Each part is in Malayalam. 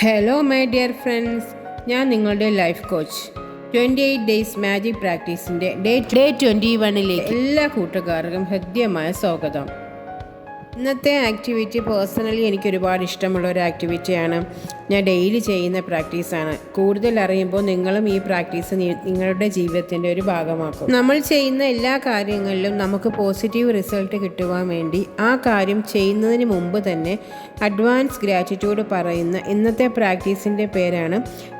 ഹലോ മൈ ഡിയർ ഫ്രണ്ട്സ് ഞാൻ നിങ്ങളുടെ life coach twenty eight days magic പ്രാക്ടീസിന്റെ day day twenty വണ്ണിലേക്ക് എല്ലാ കൂട്ടുകാർക്കും ഹൃദ്യമായ സ്വാഗതം. ഇന്നത്തെ ആക്ടിവിറ്റി പേഴ്സണലി എനിക്ക് ഒരുപാട് ഇഷ്ടമുള്ള ഒരു ആക്ടിവിറ്റിയാണ് ഞാൻ ഡെയിലി ചെയ്യുന്ന പ്രാക്ടീസാണ് കൂടുതൽ അറിയുമ്പോൾ നിങ്ങളും ഈ പ്രാക്ടീസ് നിങ്ങളുടെ ജീവിതത്തിന്റെ ഒരു ഭാഗമാക്കും. നമ്മൾ ചെയ്യുന്ന എല്ലാ കാര്യങ്ങളിലും നമുക്ക് പോസിറ്റീവ് റിസൾട്ട് കിട്ടുവാൻ വേണ്ടി ആ കാര്യം ചെയ്യുന്നതിന് മുമ്പ് തന്നെ അഡ്വാൻസ് ഗ്രാറ്റിറ്റ്യൂഡ് പറയുന്ന ഇന്നത്തെ പ്രാക്ടീസിന്റെ പേരാണ്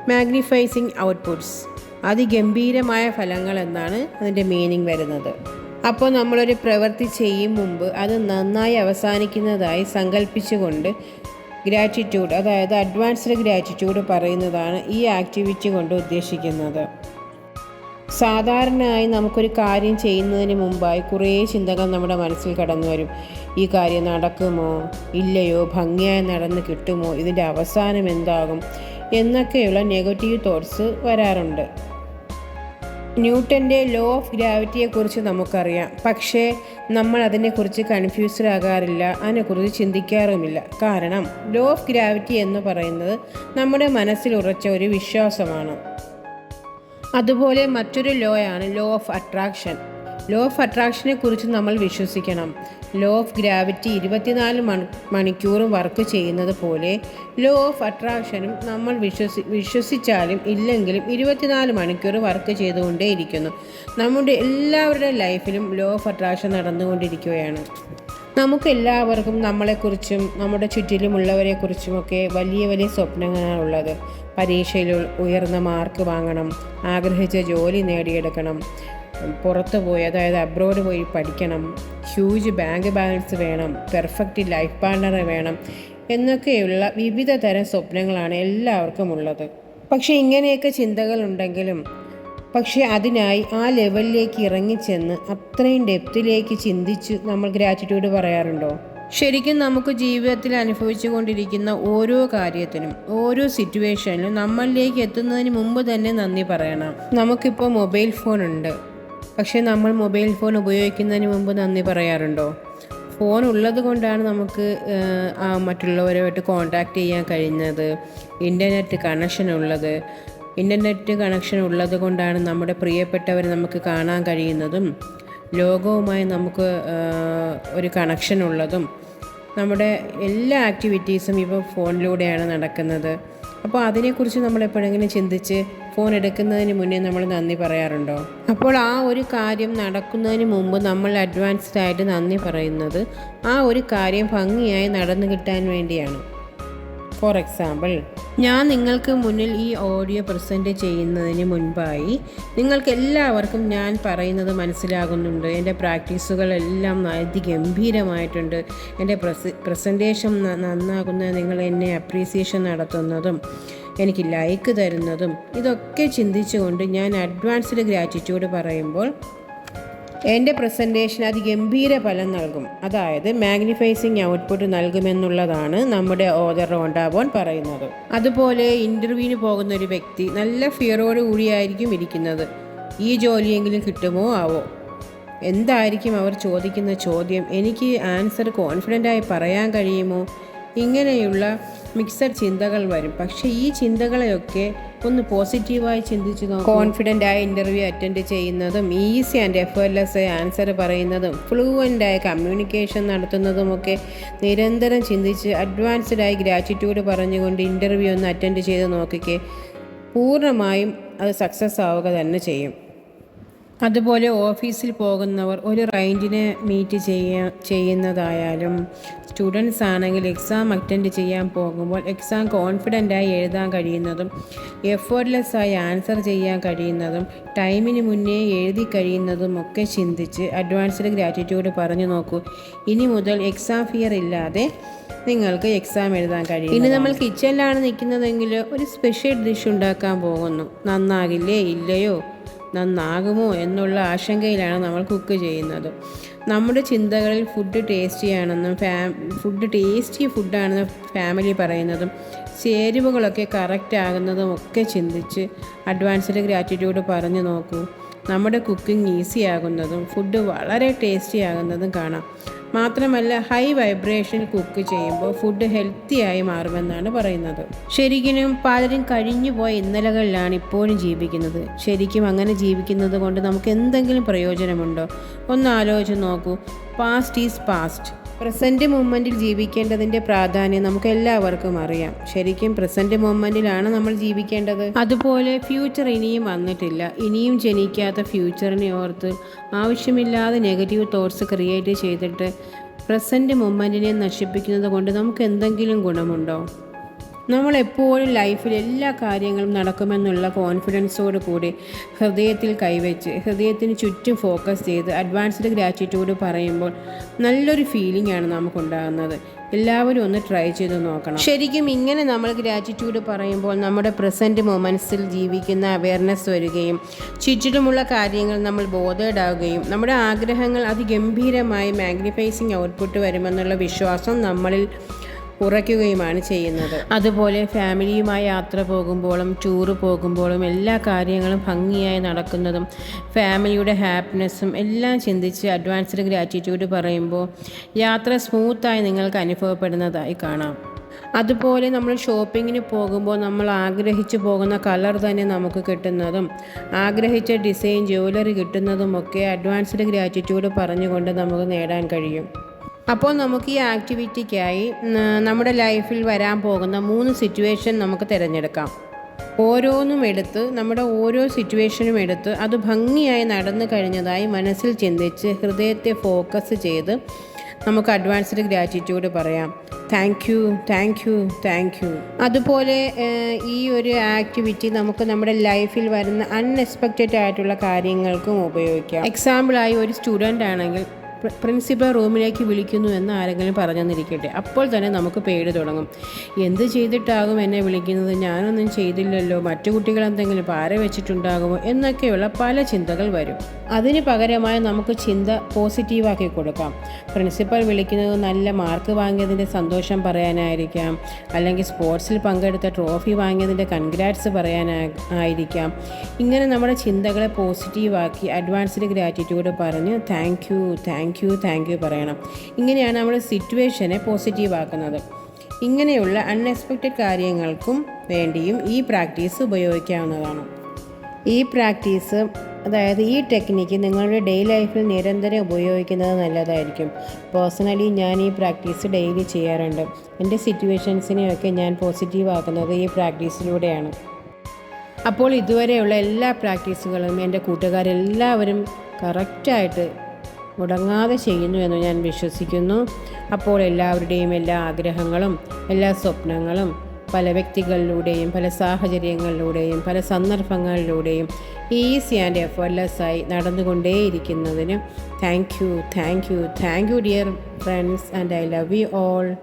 മാഗ്നിഫൈസിങ് ഔട്ട്പുട്ട്സ് അതിഗംഭീരമായ ഫലങ്ങൾ എന്നാണ് അതിന്റെ മീനിങ് വരുന്നത്. അപ്പോൾ നമ്മളൊരു പ്രവൃത്തി ചെയ്യും മുമ്പ് അത് നന്നായി അവസാനിക്കുന്നതായി സങ്കല്പിച്ചുകൊണ്ട് ഗ്രാറ്റിറ്റ്യൂഡ് അതായത് അഡ്വാൻസ്ഡ് ഗ്രാറ്റിറ്റ്യൂഡ് പറയുന്നതാണ് ഈ ആക്ടിവിറ്റി കൊണ്ട് ഉദ്ദേശിക്കുന്നത്. സാധാരണയായി നമുക്കൊരു കാര്യം ചെയ്യുന്നതിന് മുമ്പായി കുറേ ചിന്തകൾ നമ്മുടെ മനസ്സിൽ കടന്നു വരും ഈ കാര്യം നടക്കുമോ? ഇല്ലയോ? ഭംഗിയായി നടന്ന് കിട്ടുമോ? ഇതിന്റെ അവസാനം എന്താകും? എന്നൊക്കെയുള്ള നെഗറ്റീവ് തോട്ട്സ് വരാറുണ്ട്. ന്യൂട്ടന്റെ ലോ ഓഫ് ഗ്രാവിറ്റിയെക്കുറിച്ച് നമുക്കറിയാം. പക്ഷേ നമ്മൾ അതിനെക്കുറിച്ച് കൺഫ്യൂസ്ഡ് ആകാറില്ല. അതിനെക്കുറിച്ച് ചിന്തിക്കാറുമില്ല. കാരണം ലോ ഓഫ് ഗ്രാവിറ്റി എന്ന് പറയുന്നത് നമ്മുടെ മനസ്സിൽ ഉറച്ച ഒരു വിശ്വാസമാണ്. അതുപോലെ മറ്റൊരു ലോയാണ് law of attraction law of അട്രാക്ഷനെ കുറിച്ച് നമ്മൾ വിശ്വസിക്കണം. ലോ ഓഫ് ഗ്രാവിറ്റി ഇരുപത്തിനാല് മണി മണിക്കൂറും വർക്ക് ചെയ്യുന്നത് പോലെ ലോ ഓഫ് അട്രാക്ഷനും നമ്മൾ വിശ്വസി വിശ്വസിച്ചാലും ഇല്ലെങ്കിലും ഇരുപത്തിനാല് മണിക്കൂർ വർക്ക് ചെയ്തുകൊണ്ടേയിരിക്കുന്നു. നമ്മുടെ എല്ലാവരുടെ ലൈഫിലും ലോ ഓഫ് അട്രാക്ഷൻ നടന്നുകൊണ്ടിരിക്കുകയാണ്. നമുക്ക് എല്ലാവർക്കും നമ്മളെക്കുറിച്ചും നമ്മുടെ ചുറ്റിലുമുള്ളവരെക്കുറിച്ചുമൊക്കെ വലിയ വലിയ സ്വപ്നങ്ങളാണുള്ളത്. പരീക്ഷയിൽ ഉയർന്ന മാർക്ക് വാങ്ങണം ആഗ്രഹിച്ച ജോലി നേടിയെടുക്കണം പുറത്ത് പോയി അതായത് അബ്രോഡ് പോയി പഠിക്കണം ഹ്യൂജ് ബാങ്ക് ബാലൻസ് വേണം പെർഫെക്റ്റ് ലൈഫ് പാർട്ണറെ വേണം എന്നൊക്കെയുള്ള വിവിധ തരം സ്വപ്നങ്ങളാണ് എല്ലാവർക്കും ഉള്ളത്. പക്ഷേ ഇങ്ങനെയൊക്കെ ചിന്തകളുണ്ടെങ്കിലും പക്ഷേ അതിനായി ആ ലെവലിലേക്ക് ഇറങ്ങിച്ചെന്ന് അത്രയും ഡെപ്തിലേക്ക് ചിന്തിച്ച് നമ്മൾ ഗ്രാറ്റിറ്റ്യൂഡ് പറയാറുണ്ടോ? ശരിക്കും നമുക്ക് ജീവിതത്തിൽ അനുഭവിച്ചു കൊണ്ടിരിക്കുന്ന ഓരോ കാര്യത്തിനും ഓരോ സിറ്റുവേഷനിലും നമ്മളിലേക്ക് എത്തുന്നതിന് മുമ്പ് തന്നെ നന്ദി പറയണം. നമുക്കിപ്പോൾ മൊബൈൽ ഫോൺ ഉണ്ട്. പക്ഷേ നമ്മൾ മൊബൈൽ ഫോൺ ഉപയോഗിക്കുന്നതിന് മുമ്പ് നന്ദി പറയാറുണ്ടോ? ഫോൺ ഉള്ളത് കൊണ്ടാണ് നമുക്ക് മറ്റുള്ളവരുമായിട്ട് കോണ്ടാക്റ്റ് ചെയ്യാൻ കഴിയുന്നത്. ഇന്റർനെറ്റ് കണക്ഷൻ ഉള്ളത്. ഇന്റർനെറ്റ് കണക്ഷൻ ഉള്ളത് കൊണ്ടാണ് നമ്മുടെ പ്രിയപ്പെട്ടവരെ നമുക്ക് കാണാൻ കഴിയുന്നതും ലോകവുമായി നമുക്ക് ഒരു കണക്ഷൻ ഉള്ളതും നമ്മുടെ എല്ലാ ആക്ടിവിറ്റീസും ഇപ്പോൾ ഫോണിലൂടെയാണ് നടക്കുന്നത്. അപ്പോൾ അതിനെക്കുറിച്ച് നമ്മൾ എപ്പോഴെങ്കിലും ചിന്തിച്ച് ഫോൺ എടുക്കുന്നതിന് മുന്നേ നമ്മൾ നന്ദി പറയാറുണ്ടോ? അപ്പോൾ ആ ഒരു കാര്യം നടക്കുന്നതിന് മുമ്പ് നമ്മൾ അഡ്വാൻസ്ഡ് ആയിട്ട് നന്ദി പറയുന്നത് ആ ഒരു കാര്യം ഭംഗിയായി നടന്നു കിട്ടാൻ വേണ്ടിയാണ്. ഫോർ എക്സാമ്പിൾ ഞാൻ നിങ്ങൾക്ക് മുന്നിൽ ഈ ഓഡിയോ പ്രസന്റ് ചെയ്യുന്നതിന് മുൻപായി നിങ്ങൾക്ക് എല്ലാവർക്കും ഞാൻ പറയുന്നത് മനസ്സിലാകുന്നുണ്ട്. എന്റെ പ്രാക്ടീസുകളെല്ലാം അതിഗംഭീരമായിട്ടുണ്ട് എന്റെ പ്രസ പ്രസന്റേഷൻ നന്നാകുന്ന നിങ്ങൾ എന്നെ അപ്രീസിയേഷൻ നടത്തുന്നതും എനിക്ക് ലൈക്ക് തരുന്നതും ഇതൊക്കെ ചിന്തിച്ചുകൊണ്ട് ഞാൻ അഡ്വാൻസ്ഡ് ഗ്രാറ്റിറ്റ്യൂഡ് പറയുമ്പോൾ എന്റെ പ്രസന്റേഷൻ അത് ഗംഭീര ഫലം നൽകും. അതായത് മാഗ്നിഫൈസിങ് ഔട്ട്പുട്ട് നൽകുമെന്നുള്ളതാണ് നമ്മുടെ ഓദർ റോണ്ടാബോൺ പറയുന്നത്. അതുപോലെ ഇന്റർവ്യൂവിന് പോകുന്ന ഒരു വ്യക്തി നല്ല ഫിയറോട് കൂടിയായിരിക്കും ഇരിക്കുന്നത്. ഈ ജോലിയെങ്കിലും കിട്ടുമോ? ആവോ? എന്തായിരിക്കും അവർ ചോദിക്കുന്ന ചോദ്യം? എനിക്ക് ആൻസർ കോൺഫിഡന്റായി പറയാൻ കഴിയുമോ? ഇങ്ങനെയുള്ള മിക്സഡ് ചിന്തകൾ വരും. പക്ഷേ ഈ ചിന്തകളെയൊക്കെ ഒന്ന് പോസിറ്റീവായി ചിന്തിച്ച് നോക്കും. കോൺഫിഡന്റ് ആയ ഇന്റർവ്യൂ അറ്റൻഡ് ചെയ്യുന്നതും ഈസി ആൻഡ് എഫേർട്ട്ലെസ് ആൻസർ പറയുന്നതും ഫ്ലൂവന്റ് ആയ കമ്മ്യൂണിക്കേഷൻ നടത്തുന്നതുമൊക്കെ നിരന്തരം ചിന്തിച്ച് അഡ്വാൻസ്ഡ് ആയി ഗ്രാറ്റിറ്റ്യൂഡ് പറഞ്ഞുകൊണ്ട് ഇന്റർവ്യൂ ഒന്ന് അറ്റൻഡ് ചെയ്ത് നോക്കിക്കേ. പൂർണമായും അത് സക്സസ് ആവുക തന്നെ ചെയ്യും. അതുപോലെ ഓഫീസിൽ പോകുന്നവർ ഒരു റൈന്റിനെ മീറ്റ് ചെയ്യ ചെയ്യുന്നതായാലും സ്റ്റുഡൻസ് ആണെങ്കിൽ എക്സാം അറ്റൻഡ് ചെയ്യാൻ പോകുമ്പോൾ എക്സാം കോൺഫിഡന്റായി എഴുതാൻ കഴിയുന്നതും എഫേർട്ട്ലെസ്സായി ആൻസർ ചെയ്യാൻ കഴിയുന്നതും ടൈമിന് മുന്നേ എഴുതി കഴിയുന്നതും ഒക്കെ ചിന്തിച്ച് അഡ്വാൻസ്ഡ് ഗ്രാറ്റിറ്റ്യൂഡ് പറഞ്ഞു നോക്കൂ. ഇനി മുതൽ എക്സാം ഫിയർ ഇല്ലാതെ നിങ്ങൾക്ക് എക്സാം എഴുതാൻ കഴിയും ഇനി നമ്മൾ കിച്ചണിലാണ് നിൽക്കുന്നതെങ്കിൽ ഒരു സ്പെഷ്യൽ ഡിഷ് ഉണ്ടാക്കാൻ പോകുന്നു. നന്നാകില്ലേ? ഇല്ലയോ? നന്നാകുമോ എന്നുള്ള ആശങ്കയിലാണ് നമ്മൾ കുക്ക് ചെയ്യുന്നത്. നമ്മുടെ ചിന്തകളിൽ ഫുഡ് ടേസ്റ്റിയാണെന്നും ഫാ ഫുഡ് ടേസ്റ്റി ഫുഡാണെന്ന് ഫാമിലി പറയുന്നതും ചേരുവകളൊക്കെ കറക്റ്റ് ആകുന്നതും ഒക്കെ ചിന്തിച്ച് അഡ്വാൻസ്ഡ് ഗ്രാറ്റിറ്റ്യൂഡ് പറഞ്ഞു നോക്കൂ. നമ്മുടെ കുക്കിംഗ് ഈസി ആകുന്നതും ഫുഡ് വളരെ ടേസ്റ്റി ആകുന്നതും കാണാം. മാത്രമല്ല ഹൈ വൈബ്രേഷൻ കുക്ക് ചെയ്യുമ്പോൾ ഫുഡ് ഹെൽത്തിയായി മാറുമെന്നാണ് പറയുന്നത്. ശരിക്കും പലരും കഴിഞ്ഞു പോയ ഇന്നലകളിലാണ് ഇപ്പോഴും ജീവിക്കുന്നത്. ശരിക്കും അങ്ങനെ ജീവിക്കുന്നത് കൊണ്ട് നമുക്ക് എന്തെങ്കിലും പ്രയോജനമുണ്ടോ? ഒന്ന് ആലോചിച്ച് നോക്കൂ. പാസ്റ്റ് ഈസ് പാസ്റ്റ് പ്രസന്റ് മൂമെന്റിൽ ജീവിക്കേണ്ടതിന്റെ പ്രാധാന്യം നമുക്ക് എല്ലാവർക്കും അറിയാം. ശരിക്കും പ്രസന്റ് മൂമെന്റിലാണ് നമ്മൾ ജീവിക്കേണ്ടത്. അതുപോലെ ഫ്യൂച്ചർ ഇനിയും വന്നിട്ടില്ല. ഇനിയും ജനിക്കാത്ത ഫ്യൂച്ചറിനെ ഓർത്ത് ആവശ്യമില്ലാതെ നെഗറ്റീവ് തോട്ട്സ് ക്രിയേറ്റ് ചെയ്തിട്ട് പ്രസന്റ് മൊമെന്റിനെ നശിപ്പിക്കുന്നത് കൊണ്ട് നമുക്ക് എന്തെങ്കിലും ഗുണമുണ്ടോ? നമ്മൾ എപ്പോഴും ലൈഫിൽ എല്ലാ കാര്യങ്ങളും നടക്കുമെന്നുള്ള കോൺഫിഡൻസോട് കൂടി ഹൃദയത്തിൽ കൈവച്ച് ഹൃദയത്തിന് ചുറ്റും ഫോക്കസ് ചെയ്ത് അഡ്വാൻസ്ഡ് ഗ്രാറ്റിറ്റ്യൂഡ് പറയുമ്പോൾ നല്ലൊരു ഫീലിംഗ് ആണ് നമുക്കുണ്ടാകുന്നത്. എല്ലാവരും ഒന്ന് ട്രൈ ചെയ്ത് നോക്കണം. ശരിക്കും ഇങ്ങനെ നമ്മൾ ഗ്രാറ്റിറ്റ്യൂഡ് പറയുമ്പോൾ നമ്മുടെ പ്രസന്റ് മൊമെന്റ്സിൽ ജീവിക്കുന്ന അവയർനെസ് വരികയും ചുറ്റിലുമുള്ള കാര്യങ്ങൾ നമ്മൾ ബോധേഡാവുകയും നമ്മുടെ ആഗ്രഹങ്ങൾ അതിഗംഭീരമായി മാഗ്നിഫൈസിങ് ഔട്ട്പുട്ട് വരുമെന്നുള്ള വിശ്വാസം നമ്മളിൽ കുറയ്ക്കുകയുമാണ് ചെയ്യുന്നത്. അതുപോലെ ഫാമിലിയുമായി യാത്ര പോകുമ്പോഴും ടൂറ് പോകുമ്പോഴും എല്ലാ കാര്യങ്ങളും ഭംഗിയായി നടക്കുന്നതും ഫാമിലിയുടെ ഹാപ്പിനെസ്സും എല്ലാം ചിന്തിച്ച് അഡ്വാൻസ്ഡ് ഗ്രാറ്റിറ്റ്യൂഡ് പറയുമ്പോൾ യാത്ര സ്മൂത്തായി നിങ്ങൾക്ക് അനുഭവപ്പെടുന്നതായി കാണാം. അതുപോലെ നമ്മൾ ഷോപ്പിങ്ങിന് പോകുമ്പോൾ നമ്മൾ ആഗ്രഹിച്ചു പോകുന്ന കളർ തന്നെ നമുക്ക് കിട്ടുന്നതും ആഗ്രഹിച്ച ഡിസൈൻ ജ്വല്ലറി കിട്ടുന്നതുമൊക്കെ അഡ്വാൻസ്ഡ് ഗ്രാറ്റിറ്റ്യൂഡ് പറഞ്ഞുകൊണ്ട് നമുക്ക് നേടാൻ കഴിയും. അപ്പോൾ നമുക്ക് ഈ ആക്ടിവിറ്റിക്കായി നമ്മുടെ ലൈഫിൽ വരാൻ പോകുന്ന മൂന്ന് സിറ്റുവേഷൻ നമുക്ക് തിരഞ്ഞെടുക്കാം. ഓരോന്നും എടുത്ത് നമ്മുടെ ഓരോ സിറ്റുവേഷനും എടുത്ത് അത് ഭംഗിയായി നടന്നു കഴിഞ്ഞതായി മനസ്സിൽ ചിന്തിച്ച് ഹൃദയത്തെ ഫോക്കസ് ചെയ്ത് നമുക്ക് അഡ്വാൻസ്ഡ് ഗ്രാറ്റിറ്റ്യൂഡ് പറയാം. Thank you thank you thank you അതുപോലെ ഈ ഒരു ആക്ടിവിറ്റി നമുക്ക് നമ്മുടെ ലൈഫിൽ വരുന്ന അൺഎക്സ്പെക്റ്റഡ് ആയിട്ടുള്ള കാര്യങ്ങൾക്കും ഉപയോഗിക്കാം. എക്സാമ്പിളായി ഒരു സ്റ്റുഡന്റ് ആണെങ്കിൽ പ്രിൻസിപ്പൽ റൂമിലേക്ക് വിളിക്കുന്നു എന്ന് ആരെങ്കിലും പറഞ്ഞെന്നിരിക്കട്ടെ. അപ്പോൾ തന്നെ നമുക്ക് പേടി തുടങ്ങും. എന്ത് ചെയ്തിട്ടാകും എന്നെ വിളിക്കുന്നത്? ഞാനൊന്നും ചെയ്തില്ലല്ലോ. മറ്റു കുട്ടികൾ എന്തെങ്കിലും പാര വെച്ചിട്ടുണ്ടാകുമോ? എന്നൊക്കെയുള്ള പല ചിന്തകൾ വരും. അതിന് പകരമായി നമുക്ക് ചിന്ത പോസിറ്റീവാക്കി കൊടുക്കാം. പ്രിൻസിപ്പൽ വിളിക്കുന്നത് നല്ല മാർക്ക് വാങ്ങിയതിന്റെ സന്തോഷം പറയാനായിരിക്കാം. അല്ലെങ്കിൽ സ്പോർട്സിൽ പങ്കെടുത്ത ട്രോഫി വാങ്ങിയതിന്റെ കൺഗ്രാറ്റ്സ് പറയാനായിരിക്കാം ഇങ്ങനെ നമ്മുടെ ചിന്തകളെ പോസിറ്റീവാക്കി അഡ്വാൻസ്ഡ് ഗ്രാറ്റിറ്റ്യൂഡ് പറഞ്ഞ് thank you thank thank you thank you പറയണം. ഇങ്ങനെയാണ് നമ്മൾ സിറ്റുവേഷനെ പോസിറ്റീവ് ആക്കുന്നത്. ഇങ്ങനെയുള്ള അൺഎക്സ്പെക്റ്റഡ് കാര്യങ്ങൾക്കും വേണ്ടിയും ഈ പ്രാക്ടീസ് ഉപയോഗിക്കാവുന്നതാണ്. ഈ പ്രാക്ടീസ് അതായത് ഈ ടെക്നിക്ക് നിങ്ങളുടെ ഡെയിലി ലൈഫിൽ നിരന്തരം ഉപയോഗിക്കുന്നത് നല്ലതായിരിക്കും. പേഴ്സണലി ഞാൻ ഈ പ്രാക്ടീസ് ഡെയിലി ചെയ്യാറുണ്ട്. എന്റെ സിറ്റുവേഷൻസിനെയൊക്കെ ഞാൻ പോസിറ്റീവ് ആക്കുന്നത് ഈ പ്രാക്ടീസിലൂടെയാണ് അപ്പോൾ ഇതുവരെയുള്ള എല്ലാ പ്രാക്ടീസുകളും എന്റെ കൂട്ടുകാരെല്ലാവരും കറക്റ്റായിട്ട് മുടങ്ങാതെ ചെയ്യുന്നു എന്ന് ഞാൻ വിശ്വസിക്കുന്നു. അപ്പോൾ എല്ലാവരുടെയും എല്ലാ ആഗ്രഹങ്ങളും എല്ലാ സ്വപ്നങ്ങളും പല വ്യക്തികളിലൂടെയും പല സാഹചര്യങ്ങളിലൂടെയും പല സന്ദർഭങ്ങളിലൂടെയും ഈസി ആൻഡ് എഫേർട്ട്ലെസ്സായി നടന്നുകൊണ്ടേയിരിക്കുന്നതിന് thank you thank you thank you dear friends and I love you all.